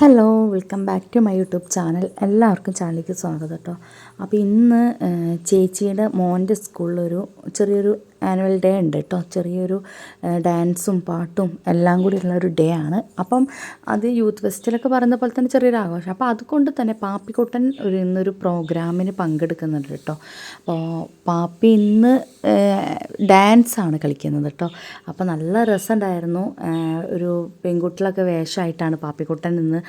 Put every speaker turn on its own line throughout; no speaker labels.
Hello welcome back to my YouTube channel. എല്ലാവർക്കും ചാനലിലേക്ക് സ്വാഗതം കേട്ടോ. അപ്പോൾ ഇന്ന് ചേച്ചിയുടെ മോന്റെ സ്കൂളിലൊരു ചെറിയൊരു ആനുവൽ ഡേ ഉണ്ട് കേട്ടോ. ചെറിയൊരു ഡാൻസും പാട്ടും എല്ലാം കൂടി ഉള്ള ഒരു ഡേ ആണ്. അപ്പം അത് യൂത്ത് ഫെസ്റ്റിലൊക്കെ പറയുന്ന പോലെ തന്നെ ചെറിയൊരു ആഘോഷം. അപ്പോൾ അതുകൊണ്ട് തന്നെ പാപ്പിക്കുട്ടൻ ഒരു ഇന്നൊരു പ്രോഗ്രാമിന് പങ്കെടുക്കുന്നുണ്ട് കേട്ടോ. അപ്പോൾ പാപ്പി ഇന്ന് ഡാൻസാണ് കളിക്കുന്നത് കേട്ടോ. അപ്പോൾ നല്ല രസമുണ്ടായിരുന്നു. ഒരു പെൺകുട്ടികളൊക്കെ വേഷമായിട്ടാണ് പാപ്പിക്കുട്ടൻ ഇന്ന്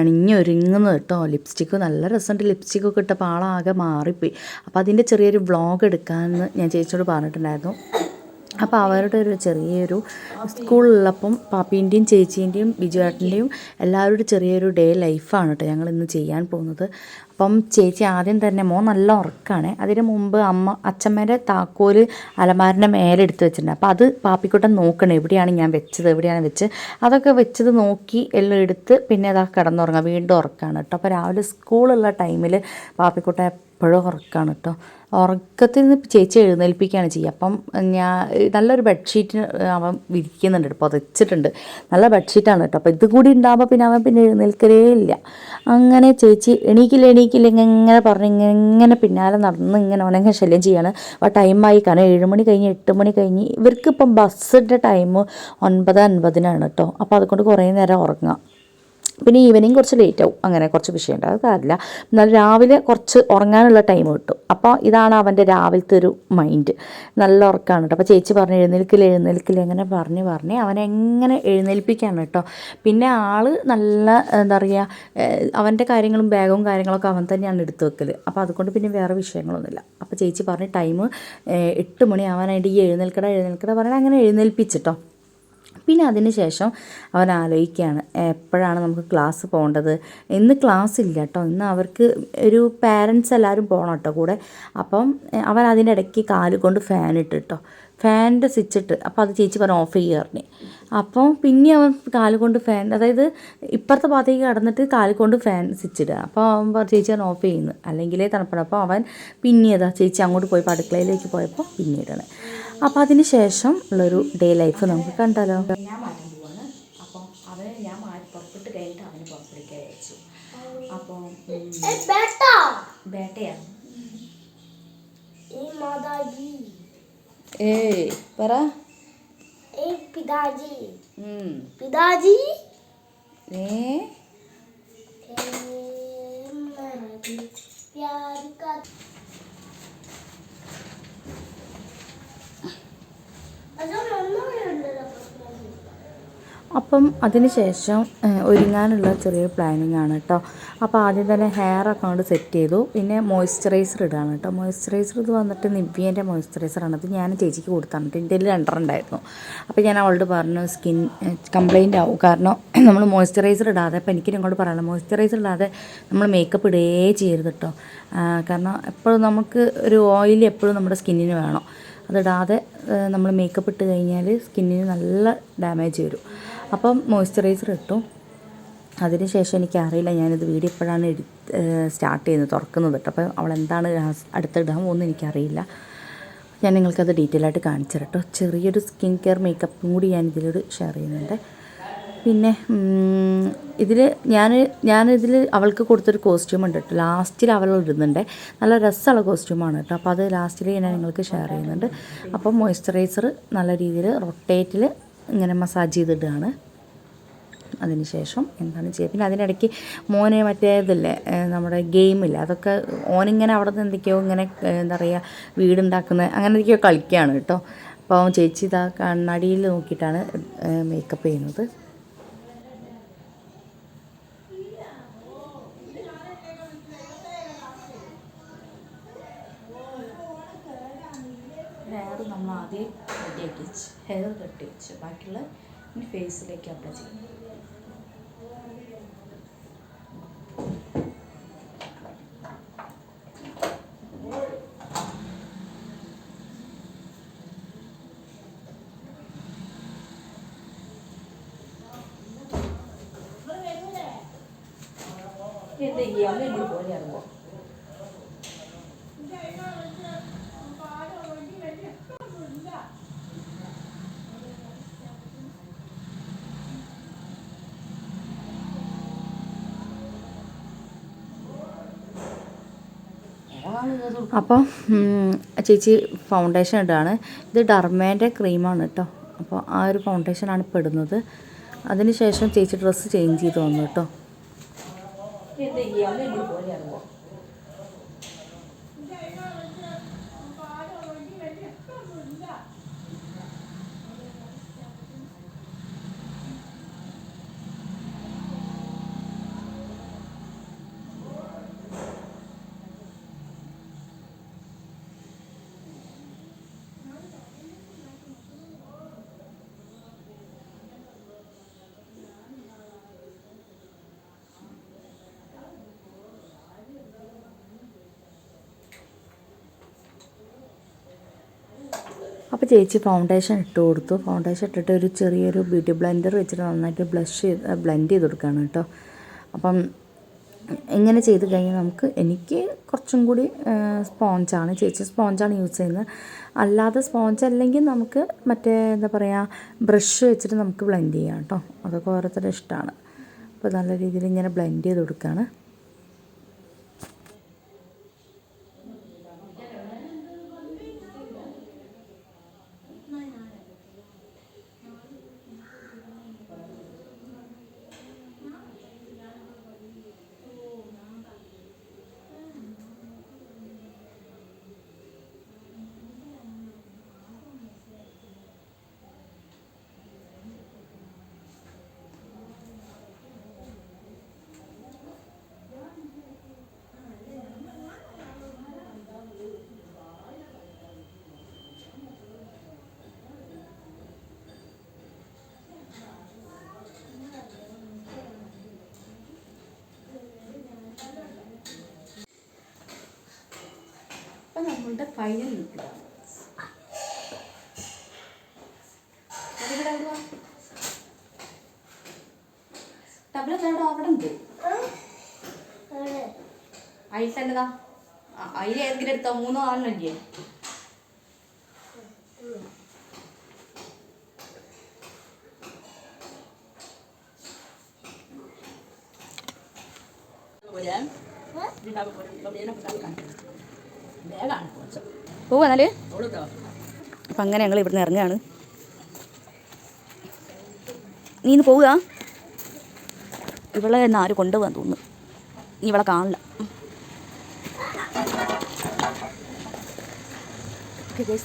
അണിഞ്ഞൊരുങ്ങുന്നത് കേട്ടോ. ലിപ്സ്റ്റിക്ക് നല്ല രസമുണ്ട്. ലിപ്സ്റ്റിക്കൊക്കെ ഇട്ടപ്പോൾ ആളാകെ മാറിപ്പോയി. അപ്പോൾ അതിന്റെ ചെറിയൊരു വ്ളോഗ് എടുക്കാമെന്ന് ഞാൻ ചേച്ചിയോട് പറഞ്ഞിട്ടുണ്ടായിരുന്നു. അപ്പോൾ അവരുടെ ഒരു ചെറിയൊരു സ്കൂളിലുള്ളപ്പം പാപ്പീന്റെയും ചേച്ചീന്റെയും ബിജുവേട്ടന്റെയും എല്ലാവരുടെ ചെറിയൊരു ഡേ ലൈഫാണ് കേട്ടോ ഞങ്ങൾ ഇന്ന് ചെയ്യാൻ പോകുന്നത്. അപ്പം ചേച്ചി ആദ്യം തന്നെ മോൻ നല്ല ഉറക്കാണ്. അതിന് മുമ്പ് അമ്മ അച്ഛമ്മേന്റെ താക്കോൽ അലമാരിന്റെ മേലെ എടുത്ത് വെച്ചിട്ടുണ്ട്. അപ്പോൾ അത് പാപ്പിക്കുട്ടൻ നോക്കണം എവിടെയാണ് ഞാൻ വെച്ചത് എവിടെയാണ് വെച്ച്. അതൊക്കെ വെച്ചത് നോക്കി എല്ലാം എടുത്ത് പിന്നെ അതാ കിടന്നുറങ്ങുക വീണ്ടും ഉറക്കാണ് കേട്ടോ അപ്പോൾ രാവിലെ സ്കൂളുള്ള ടൈമിൽ പാപ്പിക്കുട്ടൻ എപ്പോഴും ഉറക്കമാണ് കേട്ടോ. ഉറക്കത്തിൽ നിന്ന് ചേച്ചി എഴുന്നേൽപ്പിക്കുകയാണ് ചെയ്യുക. അപ്പം ഞാൻ നല്ലൊരു ബെഡ്ഷീറ്റ് അവൻ വിരിക്കുന്നുണ്ട് പുതച്ചിട്ടുണ്ട്. നല്ല ബെഡ്ഷീറ്റാണ് കേട്ടോ. അപ്പോൾ ഇത് കൂടി ഉണ്ടാകുമ്പോൾ പിന്നെ അവൻ പിന്നെ എഴുന്നേൽക്കലേ ഇല്ല. അങ്ങനെ ചേച്ചി എണീക്കില്ല എണീക്കില്ല ഇങ്ങനെ പറഞ്ഞ് ഇങ്ങനെ ഇങ്ങനെ പിന്നാലെ നടന്ന് ഇങ്ങനെ അവനെ ശല്യം ചെയ്യാണ്. ആ ടൈമായി കാരണം ഏഴ് മണി കഴിഞ്ഞ് എട്ട് മണി കഴിഞ്ഞ് ഇവർക്ക് ഇപ്പം ബസ്സിന്റെ ടൈം ഒൻപത് അൻപതിനാണ് കേട്ടോ. അപ്പോൾ അതുകൊണ്ട് കുറേ നേരം ഉറങ്ങാം. പിന്നെ ഈവനിങ് കുറച്ച് ലേറ്റ് ആവും. അങ്ങനെ കുറച്ച് വിഷയമുണ്ട്. അത് കാര്യമില്ല. എന്നാൽ രാവിലെ കുറച്ച് ഉറങ്ങാനുള്ള ടൈം കിട്ടും. അപ്പോൾ ഇതാണ് അവന്റെ രാവിലത്തെ ഒരു മൈൻഡ് നല്ല ഉറക്കമാണ് കേട്ടോ. അപ്പോൾ ചേച്ചി പറഞ്ഞ് എഴുന്നേൽക്കില്ല എഴുന്നേൽക്കില്ല എങ്ങനെ പറഞ്ഞ് പറഞ്ഞ് അവനെ എങ്ങനെ എഴുന്നേൽപ്പിക്കാണ് കേട്ടോ. പിന്നെ ആൾ നല്ല എന്താ പറയുക അവന്റെ കാര്യങ്ങളും ബാഗും കാര്യങ്ങളൊക്കെ അവൻ തന്നെയാണ് എടുത്തു വെക്കൽ അപ്പോൾ അതുകൊണ്ട് പിന്നെ വേറെ വിഷയങ്ങളൊന്നുമില്ല. അപ്പോൾ ചേച്ചി പറഞ്ഞ് ടൈം എട്ട് മണി ആവാനായിട്ട് ഈ എഴുന്നേൽക്കട എഴുന്നേൽക്കട പറഞ്ഞാൽ അങ്ങനെ എഴുന്നേൽപ്പിച്ചിട്ടോ പിന്നെ അതിന് ശേഷം അവൻ ആലോചിക്കുകയാണ് എപ്പോഴാണ് നമുക്ക് ക്ലാസ് പോകേണ്ടത്? ഇന്ന് ക്ലാസ് ഇല്ല കേട്ടോ. ഇന്ന് അവർക്ക് ഒരു പാരൻസ് എല്ലാവരും പോകണം കേട്ടോ കൂടെ. അപ്പം അവൻ അതിന്റെ ഇടയ്ക്ക് കാൽ കൊണ്ട് ഫാൻ ഇട്ട് കേട്ടോ. ഫാനിന്റെ സ്വിച്ച് ഇട്ട്. അപ്പോൾ അത് ചേച്ചി പറഞ്ഞു ഓഫ് ചെയ്യാറിന്. അപ്പം പിന്നെ അവൻ കാൽ കൊണ്ട് ഫാൻ അതായത് ഇപ്പുറത്തെ ഭാഗത്തേക്ക് കടന്നിട്ട് കാൽ കൊണ്ട് ഫാൻ സ്വിച്ച് ഇടുക. അപ്പോൾ അവൻ പറഞ്ഞു ചേച്ചി അവൻ ഓഫ് ചെയ്യുന്നു. അല്ലെങ്കിൽ തണുപ്പാണ് അപ്പോൾ അവൻ പിന്നെ അതാ ചേച്ചി അങ്ങോട്ട് പോയപ്പോൾ അടുക്കളയിലേക്ക് പോയപ്പോൾ പിന്നെ ഇടണേ. അപ്പോൾ അതിന് ശേഷം ഉള്ളൊരു ഡേ ലൈഫ് നമുക്ക് കണ്ടാലോ ഞാൻ മാറ്റാൻ പോവാണ് അപ്പോൾ അവനെ ഞാൻ മാറ്റി പുറപ്പെട്ട് കഴിഞ്ഞിട്ട് അവന് പുറത്തേക്ക് അയച്ചു അപ്പോൾ
बेटा
ബേട്ടയാണ്
ए मादाजी
ഏയ് പറ
ए पिताजी पिताजी
ഏ
ए मेरे प्यार का
അപ്പം ശേഷം ഒരുങ്ങാനുള്ള ചെറിയൊരു പ്ലാനിങ് ആണ് കേട്ടോ അപ്പോൾ ആദ്യം തന്നെ ഹെയർ ഒക്കെ കൊണ്ട് സെറ്റ് ചെയ്തു. പിന്നെ മോയ്സ്ചറൈസർ ഇടുകയാണ് കേട്ടോ മോയ്സ്ചറൈസർ ഇത് വന്നിട്ട് നിവ്യേന്റെ മോയ്സ്ചറൈസറാണ് അത് ഞാൻ ചേച്ചിക്ക് കൊടുത്താണ് കേട്ടോ എന്റെ രണ്ടെണ്ണം ഉണ്ടായിരുന്നു. അപ്പോൾ ഞാൻ അവളോട് പറഞ്ഞു സ്കിൻ കംപ്ലൈന്റ് ആവും. കാരണം നമ്മൾ മോയ്സ്ചറൈസർ ഇടാതെ അപ്പോൾ എനിക്ക് നിങ്ങളോട് പറയാനുള്ള മോയ്സ്ചറൈസർ ഇടാതെ നമ്മൾ മേക്കപ്പ് ഇടേ ചെയ്യരുത് കേട്ടോ കാരണം എപ്പോഴും നമുക്ക് ഒരു ഓയിൽ എപ്പോഴും നമ്മുടെ സ്കിന്നിന് വേണം. അതിടാതെ നമ്മൾ മേക്കപ്പ് ഇട്ട് കഴിഞ്ഞാൽ സ്കിന്നിന് നല്ല ഡാമേജ് വരും. അപ്പം മോയ്സ്ചറൈസർ ഇട്ടു. അതിനുശേഷം എനിക്കറിയില്ല ഞാനിത് വീഡിയോ ഇപ്പോഴാണ് എഡി സ്റ്റാർട്ട് ചെയ്യുന്നത് തുറക്കുന്നത് കേട്ടോ. അപ്പോൾ അവൾ എന്താണ് അടുത്തിടാൻ പോകുന്നത് എനിക്കറിയില്ല. ഞാൻ നിങ്ങൾക്കത് ഡീറ്റെയിൽ ആയിട്ട് കാണിച്ചു കേട്ടോ ചെറിയൊരു സ്കിൻ കെയർ മേക്കപ്പും കൂടി ഞാൻ ഇതിലൂടെ ഷെയർ ചെയ്യുന്നുണ്ട്. പിന്നെ ഇതിൽ ഞാൻ ഞാനിതിൽ അവൾക്ക് കൊടുത്തൊരു കോസ്റ്റ്യൂം ഉണ്ട് കേട്ടോ. ലാസ്റ്റിൽ അവൾ ഇടുന്നുണ്ട്. നല്ല രസമുള്ള കോസ്റ്റ്യൂമാണ് കേട്ടോ. അപ്പോൾ അത് ലാസ്റ്റിൽ ഞാൻ നിങ്ങൾക്ക് ഷെയർ ചെയ്യുന്നുണ്ട്. അപ്പോൾ മോയ്സ്ചറൈസർ നല്ല രീതിയിൽ റൊട്ടേറ്റിൽ ഇങ്ങനെ മസാജ് ചെയ്തിടുകയാണ് അതിനുശേഷം എന്താണ് ചെയ്യുക? പിന്നെ അതിനിടയ്ക്ക് മോനെ മറ്റേ ഇതില്ലേ ഏഹ് നമ്മുടെ ഗെയിമില്ല അതൊക്കെ ഓനിങ്ങനെ അവിടെ നിന്ന് എന്തൊക്കെയോ ഇങ്ങനെ എന്താ പറയുക വീടുണ്ടാക്കുന്ന അങ്ങനെ എന്തൊക്കെയോ കളിക്കുകയാണ് കേട്ടോ. അപ്പോൾ ചേച്ചി ഇതാ കണ്ണാടിയിൽ നോക്കിയിട്ടാണ് മേക്കപ്പ് ചെയ്യുന്നത് ഹെയർ നമ്മൾ ആദ്യം റെഡിയാക്കി ഹെയർ കെട്ടി വെച്ച് ബാക്കിയുള്ള ഫേസിലേക്ക് അപ്ലൈ ചെയ്യും. എന്ത് ചെയ്യാൻ വേണ്ടി പോലെ ഇറങ്ങുമോ അപ്പോൾ ചേച്ചി ഫൗണ്ടേഷൻ ഇടുകയാണ് ഇത് ഡർമേന്റെ ക്രീമാണ് കേട്ടോ അപ്പോൾ ആ ഒരു ഫൗണ്ടേഷനാണ് ഇപ്പോൾ ഇടുന്നത്. അതിന് ശേഷം ചേച്ചി ഡ്രസ്സ് ചേഞ്ച് ചെയ്ത് വന്നു കേട്ടോ അപ്പോൾ ചേച്ചി ഫൗണ്ടേഷൻ ഇട്ട് കൊടുത്തു. ഫൗണ്ടേഷൻ ഇട്ടിട്ട് ഒരു ചെറിയൊരു ബ്യൂട്ടി ബ്ലെൻഡർ വെച്ചിട്ട് നന്നായിട്ട് ബ്ലഷ് ചെയ്ത് ബ്ലെൻഡ് ചെയ്ത് കൊടുക്കുകയാണ് കേട്ടോ. അപ്പം ഇങ്ങനെ ചെയ്ത് കഴിഞ്ഞാൽ നമുക്ക് എനിക്ക് കുറച്ചും കൂടി സ്പോഞ്ചാണ് ചേച്ചി സ്പോഞ്ചാണ് യൂസ് ചെയ്യുന്നത്. അല്ലാതെ സ്പോഞ്ച് അല്ലെങ്കിൽ നമുക്ക് മറ്റേ എന്താ പറയുക ബ്രഷ് വെച്ചിട്ട് നമുക്ക് ബ്ലെൻഡ് ചെയ്യാം കേട്ടോ. അതൊക്കെ ഓരോരുത്തരുടെ ഇഷ്ടമാണ്. അപ്പോൾ നല്ല രീതിയിൽ ഇങ്ങനെ ബ്ലെൻഡ് ചെയ്ത് കൊടുക്കുകയാണ്.
നമ്മളുടെ ഫൈനൽ ലുക്കിലാണ് ടബ്ലറ്റ് അവിടെ അവിടെ ഉണ്ട് അതിൽ തന്നെതാ അതിൽ ഏതെങ്കിലും എടുത്തോ മൂന്നോ നാലെണ്ണം ഇല്ലേ
പോവാ എന്നാൽ. അപ്പം അങ്ങനെ ഞങ്ങൾ ഇവിടുന്ന് ഇറങ്ങുകയാണ് നീ ഇന്ന് പോവുക. ഇവളെ ഇന്ന് ആര് കൊണ്ടുപോകാൻ തോന്നുന്നു? നീ ഇവളെ കാണില്ല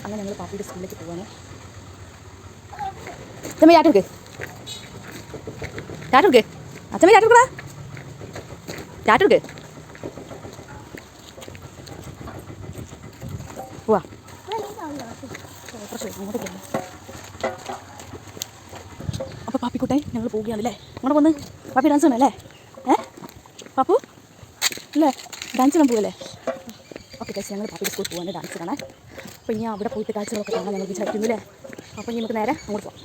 അങ്ങനെ ഞങ്ങൾ പാപ്പിയുടെ സ്കൂളിലേക്ക് പോവാണ്. അച്ഛമ്മ ചാറ്റെടുക്ക് ചാറ്റെടുക്ക് അച്ഛമ്മ ചാട്ടുക്കടാ ചാറ്റെടുക്ക് പോവാ പാപ്പി പാപ്പിക്കുട്ടെ ഞങ്ങൾ പോവുകയാണല്ലേ? അങ്ങോട്ട് വന്ന് പാപ്പി ഡാൻസ് ആണ് അല്ലേ ഏ? പാപ്പു? അല്ലേ ഡാൻസ് ചെയ്യാൻ പോവല്ലേ? ഓക്കെ കഴിച്ച് ഞങ്ങൾ പാപ്പിയുടെ സ്കൂളിൽ പോകാൻ ഡാൻസ് കാണാൻ. അപ്പോൾ ഇനി അവിടെ പോയിട്ട് കാഴ്ചകളൊക്കെ കാണാൻ ഞങ്ങൾ വിചാരിക്കുന്നു അല്ലേ? അപ്പോൾ ഇനി നമുക്ക് നേരെ അങ്ങോട്ട് പോകാം